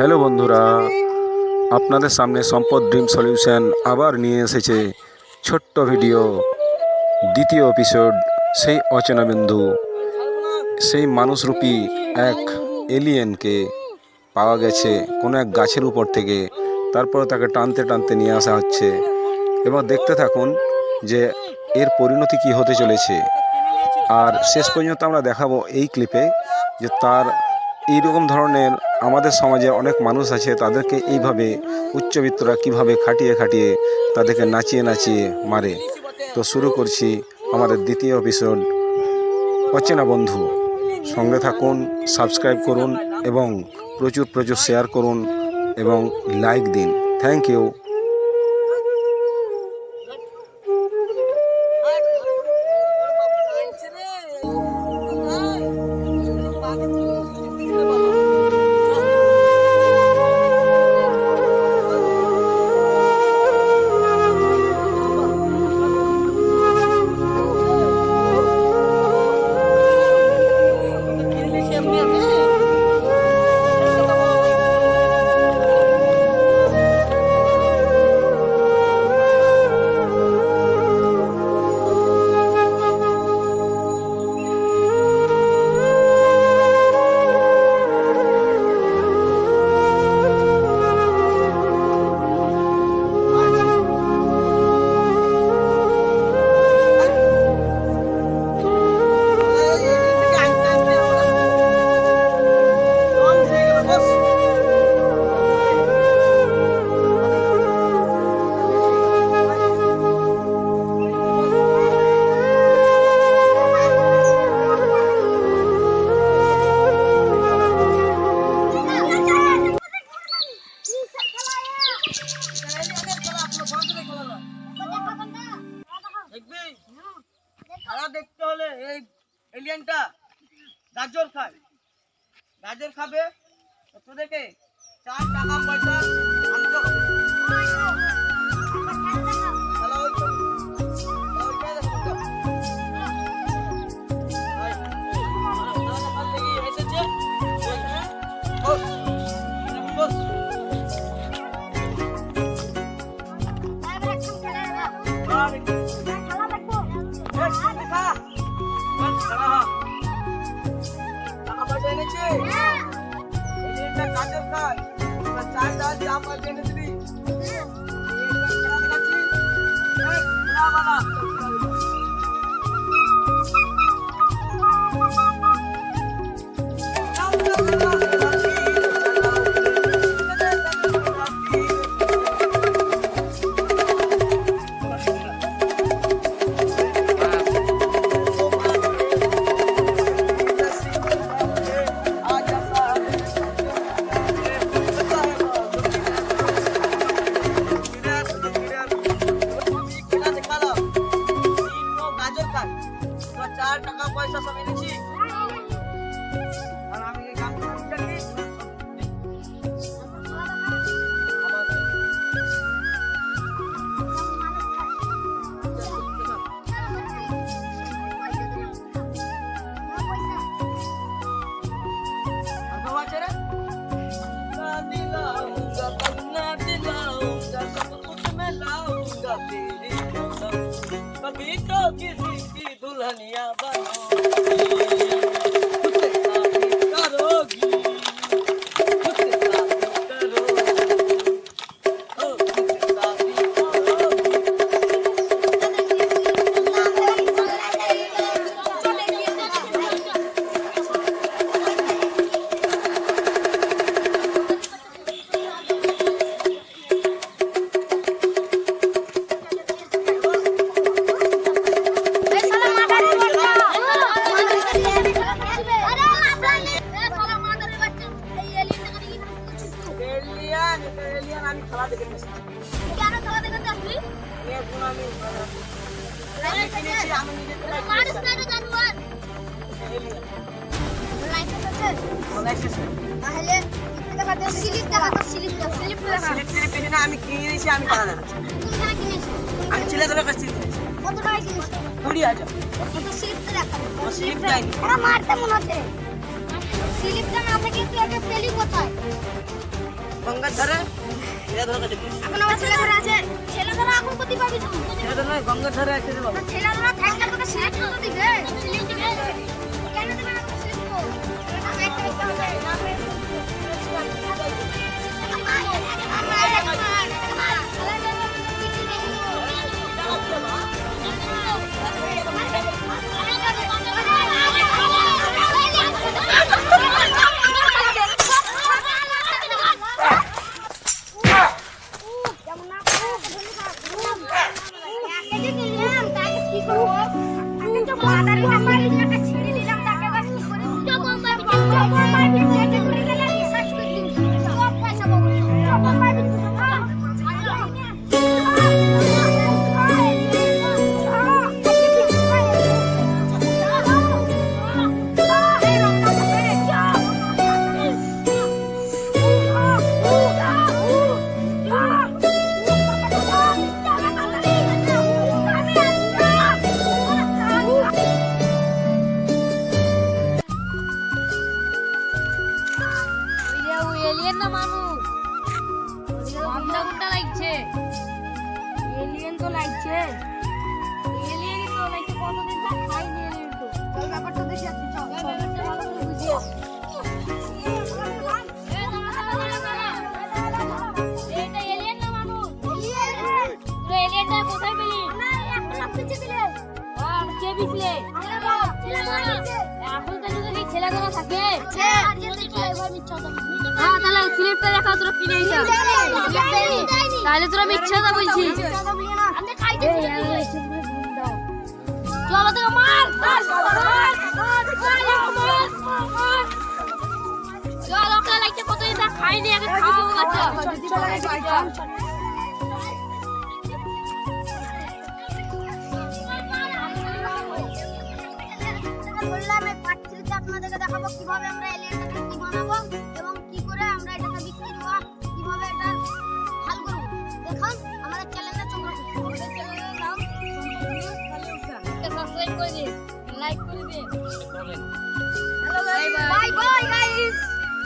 Hello বন্ধুরা, আপনাদের সামনে সম্পদ ড্রিম সলিউশন আবার নিয়ে এসেছে ছোট্ট ভিডিও। দ্বিতীয় এপিসোড সেই অচেনা বিন্দু, সেই মানুষরূপী এক এলিয়েনকে পাওয়া গেছে কোনো এক গাছের উপর থেকে। তারপরে তাকে টানতে টানতে নিয়ে আসা হচ্ছে। এবং দেখতে থাকুন যে এর পরিণতি কী হতে চলেছে। আর শেষ পর্যন্ত আমরা দেখাবো এই ক্লিপে যে তার এইরকম ধরনের আমাদের সমাজে অনেক মানুষ আছে, তাদেরকে এইভাবে উচ্চবিত্তরা কীভাবে খাটিয়ে খাটিয়ে তাদেরকে নাচিয়ে নাচিয়ে মারে। তো শুরু করছি আমাদের দ্বিতীয় এপিসোড অচেনা বন্ধু, সঙ্গে থাকুন সাবস্ক্রাইব করুন এবং প্রচুর প্রচুর শেয়ার করুন এবং লাইক দিন। থ্যাংক ইউ দেখবি খেলা দেখতে হলে এই এলিয়েনটা গাজর খায়। গাজর খাবে? তো তোদেরকে চার টাকা পয়সা আনতে হবে। চার ডাল 你要办 আমি খেলা দেখে নিয়েছি। এখন আমি আমি কিনেছি আমি নিজে কিনে আমি আমি খেলা দেখাচ্ছি আমি ছেলেদের কাছ থেকে কিনেছি। কুড়ি হাজার। স্লিপ দেয়নি। মারতে মনে হচ্ছে। স্লিপটা না থাকে তুই একটা সেলিং কোথায়? গঙ্গার ধারে? ধরে কাছে এখন আমার ছেলে ধরা আছে ছেলে ধরে এখন কোথায় পাবি গঙ্গার ধারে আছে ছেলে এলিয়েন তো লাগছে। এলিয়েনই তো লাগছে কতদিন ধরে খাইনি এলিয়েন তো। ওই ব্যাপারটা দেখি একটু চল। ব্যাপারটা ভালো করে বুঝিয়ে এটা এলিয়েন না মানুষ। তো এলিয়েনটা কোথায় পেলি? আর কে বিছলে এখন তো যদি ছেলে ধরা থাকে হ্যাঁ। তাহলে স্লিপটা দেখা তোরা কিনে তাহলে তোরা মিথ্যা কথা বলছিস। চলো তো মার মার, মার, মার, মার, মার। চল ওকে লাগছে কত দিন খাইনি আগে বললাম এই পার্ট আপনাদেরকে দেখাবো কীভাবে আমরা এলিয়েনটাকে